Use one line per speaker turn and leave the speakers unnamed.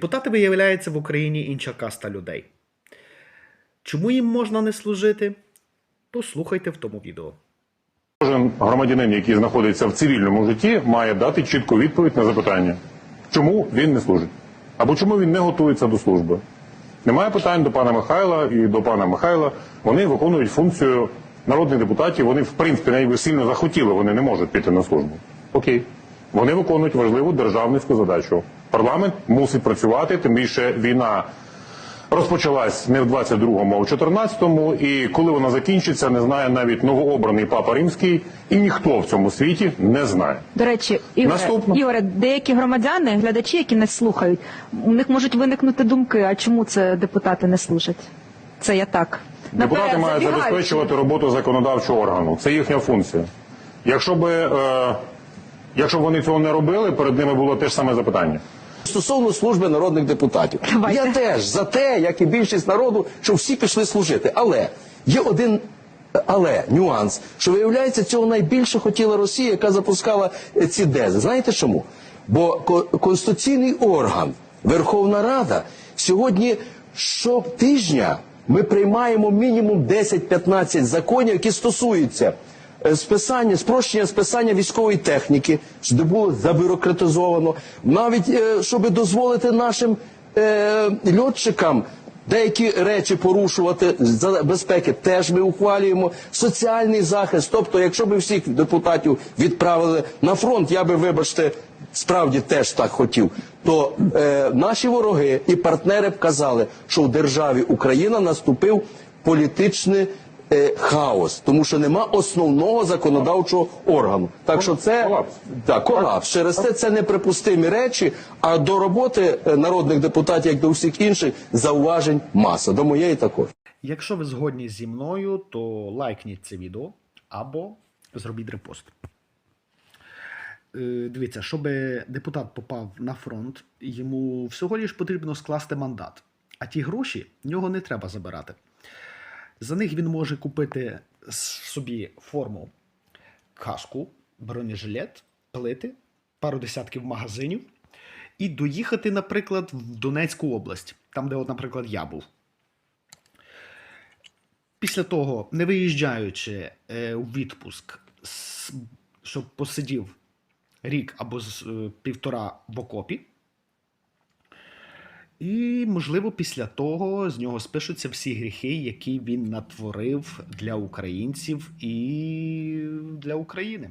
Депутати виявляється в Україні інша каста людей. Чому їм можна не служити? Послухайте в тому відео.
Кожен громадянин, який знаходиться в цивільному житті, має дати чітку відповідь на запитання, чому він не служить, або чому він не готується до служби. Немає питань до пана Михайла і до пана Михайла. Вони виконують функцію народних депутатів. Вони, в принципі, навіть сильно захотіли, вони не можуть піти на службу. Окей. Вони виконують важливу державницьку задачу. Парламент мусить працювати, тим більше війна розпочалась не в 22-му, а в 14-му, і коли вона закінчиться, не знає навіть новообраний папа римський, і ніхто в цьому світі не знає.
До речі, Ігоре,
Наступно.
Ігоре, деякі громадяни, глядачі, які нас слухають, у них можуть виникнути думки, а чому це депутати не служать? Це я так.
Депутати мають
забігаючи.
забезпечувати роботу законодавчого органу. Це їхня функція. Якщо би е, якщо б вони цього не робили, перед ними було те ж саме запитання.
Стосовно служби народних депутатів,
Давайте.
я теж за те, як і більшість народу, щоб всі пішли служити. Але є один але нюанс, що виявляється, цього найбільше хотіла Росія, яка запускала е, ці дези. Знаєте чому? Бо ко- конституційний орган, Верховна Рада, сьогодні щотижня ми приймаємо мінімум 10-15 законів, які стосуються списання, спрощення списання військової техніки, щоб було забюрократизовано, навіть е, щоб дозволити нашим е, льотчикам деякі речі порушувати за безпеки, теж ми ухвалюємо соціальний захист. Тобто, якщо б всіх депутатів відправили на фронт, я би, вибачте, справді теж так хотів. То е, наші вороги і партнери б казали, що в державі Україна наступив політичний е, хаос, тому що нема основного законодавчого органу. Так що це
Колапс.
так, колапс. Через це це неприпустимі речі. А до роботи е, народних депутатів, як до всіх інших, зауважень маса. До моєї також.
Якщо ви згодні зі мною, то лайкніть це відео або зробіть репост. Е, Дивіться, щоб депутат попав на фронт, йому всього лиш потрібно скласти мандат. А ті гроші в нього не треба забирати. За них він може купити собі форму каску, бронежилет, плити, пару десятків магазинів і доїхати, наприклад, в Донецьку область, там, де, от, наприклад, я був. Після того, не виїжджаючи е, у відпуск, щоб посидів рік або з, е, півтора в окопі. І, можливо, після того з нього спишуться всі гріхи, які він натворив для українців і для України.